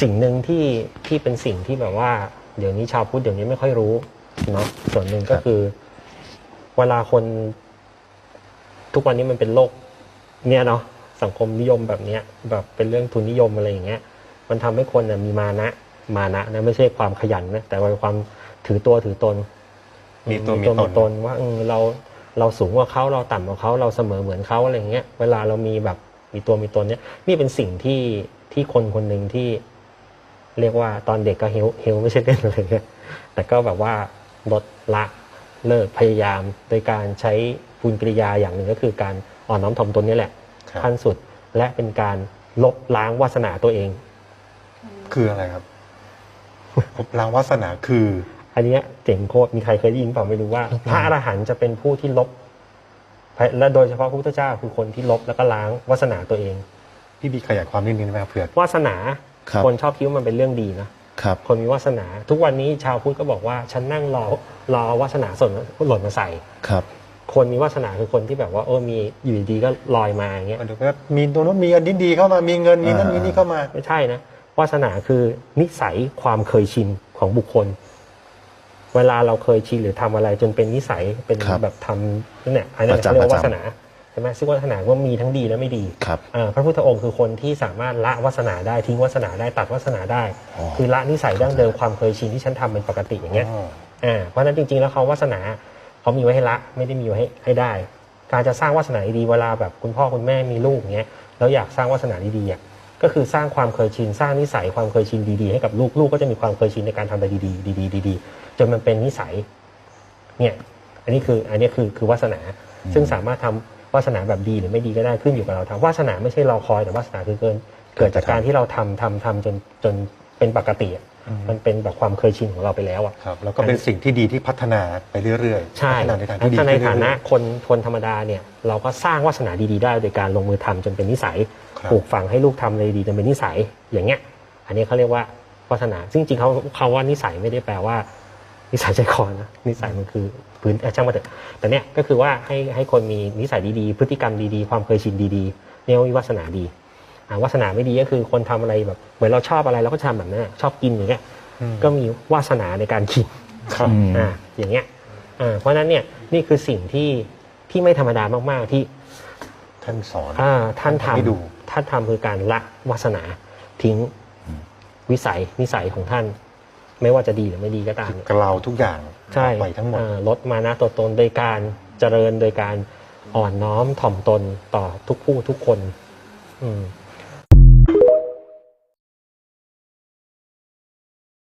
สิ่งหนึ่งที่ที่เป็นสิ่งที่แบบว่า เดี๋ยวนี้ชาวพุทธเดี๋ยวนี้ไม่ค่อยรู้เนาะส่วนหนึ่งก็ครับคือ เวลาคนทุกวันนี้มันเป็นโลก เนี่ยเนาะสังคมนิยมแบบเนี้ย แบบเป็นเรื่องทุนนิยมอะไรอย่างเงี้ย มันทำให้คนน่ะมีมานะมานะนะไม่ใช่ความขยันนะแต่ว่าความถือตัวถือตน มีตัวมีตนว่าเออเราเราสูงกว่าเขาเราต่ำกว่าเขาเราเสมอเหมือนเขาอะไรอย่างเงี้ย เวลาเรามีแบบมีตัวมีตนเนี้ยนี่เป็นสิ่งที่ที่คนคนหนึ่งที่ เรียกว่าตอนเด็กก็เฮลเฮลไม่ใช่เล่นอะไรเงี้ยแต่ก็แบบว่าลดละเลิกพยายาม โดยการใช้บุญกริยาอย่างหนึ่งก็คือการอ่อนน้อมถ่อมตนนี่แหละครับขั้นสุดและเป็นการลบล้างวาสนาตัวเอง คืออะไรครับภพล้างวาสนาคือ อันเนี้ยเจ๋งโคตรมีใครเคยได้ยินเปล่าไม่รู้ว่า พระอรหันต์จะเป็นผู้ที่ลบและโดยเฉพาะพระพุทธเจ้าคือคนที่ลบแล้วก็ล้างวาสนาตัวเองพี่บีขยายความนิดนึงได้ไหมครับเผื่อวาสนา ครับ คนชอบคิดว่ามันเป็นเรื่องดีนะครับ คนมีวาสนา ทุกวันนี้ชาวพุทธก็บอกว่าฉันนั่งรอรอวาสนาส่วนหล่นมาใส่ ครับ คนมีวาสนาคือคนที่แบบว่าเออมีอยู่ดีๆก็ลอยมาอย่างเงี้ยเดี๋ยวก็มีตัวนู้นมีอันนี้ดีเข้ามามีเงินมีนั่นอ่ามีมีนี่เข้ามา ไม่ใช่นะวาสนาคือนิสัยความเคยชินของบุคคล เวลาเราเคยชินหรือทำอะไรจนเป็นนิสัยเป็นครับแบบทำนั่นแหละอันนั้นประจำเขาเรียกว่าประวาจำ สนา ใช่ไหมซึ่งวาสนาว่ามีทั้งดีและไม่ดีครับอ่าพระพุทธองค์คือคนที่สามารถละวาสนาได้ทิ้งวาสนาได้ตัดวาสนาได้อ๋อคือละนิสัยดั้งเดิมความเคยชินที่ฉันทำเป็นปกติอย่างเงี้ยอ๋ออ่าเพราะฉะนั้นจริงๆแล้วเขาวาสนาเขามีไว้ให้ละไม่ได้มีไว้ให้ให้ได้ การจะสร้างวาสนาดีๆเวลาแบบคุณพ่อคุณแม่มีลูกเงี้ยแล้วอยากสร้างวาสนาดีๆอะก็คือสร้างความเคยชินสร้างนิสัยความเคยชินดีๆให้กับลูกลูกก็จะมีความเคยชินในการทำอะไรดีๆดีๆดีๆจนมันเป็นนิสัยเนี่ยอันนี้คืออันนี้คือคือวาสนาซึ่งสามารถทำ วาสนาแบบดีหรือไม่ดีก็ได้ขึ้นอยู่กับเราทำวาสนาไม่ใช่รอคอยแต่วาสนาคือเกิน เกิดจากการที่เราทำทำทำจนจนเป็นปกติอะมันเป็นแบบความเคยชินของเราไปแล้วอะครับแล้วก็เป็นสิ่งที่ดีที่พัฒนาไปเรื่อยๆใช่พัฒนาในทางที่ดีถ้าในขึ้ฐานะเรื่อยคนคนธรรมดาเนี่ยเราก็สร้างวาสนาดีๆได้โดยการลงมือทำจนเป็นนิสัยครับปลูกฝังให้ลูกทำอะไรดีจนเป็นนิสัยอย่างเงี้ย อันนี้เขาเรียกว่าวาสนาซึ่งจริงๆเขาเขาว่านิสัยไม่ได้แปลว่า นิสัยใจคอนะนิสัยมันคือพื้นเอ่อช่างมาเถอะแต่เนี่ยก็คือว่าให้ให้คนมีนิสัยดีๆ พฤติกรรมดีๆ ความเคยชินดีๆเนี่ยมีวาสนาดีอ่าวาสนาไม่ดีก็คือคนทำอะไรแบบเหมือนเราชอบอะไรเราก็ทำแบบนั้นอะชอบกินอย่างเงี้ยอืมก็มีวาสนาในการกินครับอืมอ่าอย่างเงี้ยอ่าเพราะฉะนั้นเนี่ยนี่คือสิ่งที่ที่ไม่ธรรมดามากๆที่ท่านสอนอ่าท่านให้ดูทำท่านทำคือการละวาสนาทิ้งวิสัยนิสัยของท่าน ไม่ว่าจะดีหรือไม่ดีก็ตามเนี่ย กล่าวทุกอย่างใช่ไปทั้งหมด อ่าลดมานะตัวตนโดยการเจริญโดยการอ่อนน้อมถ่อมตนต่อทุกผู้ทุกคน อืม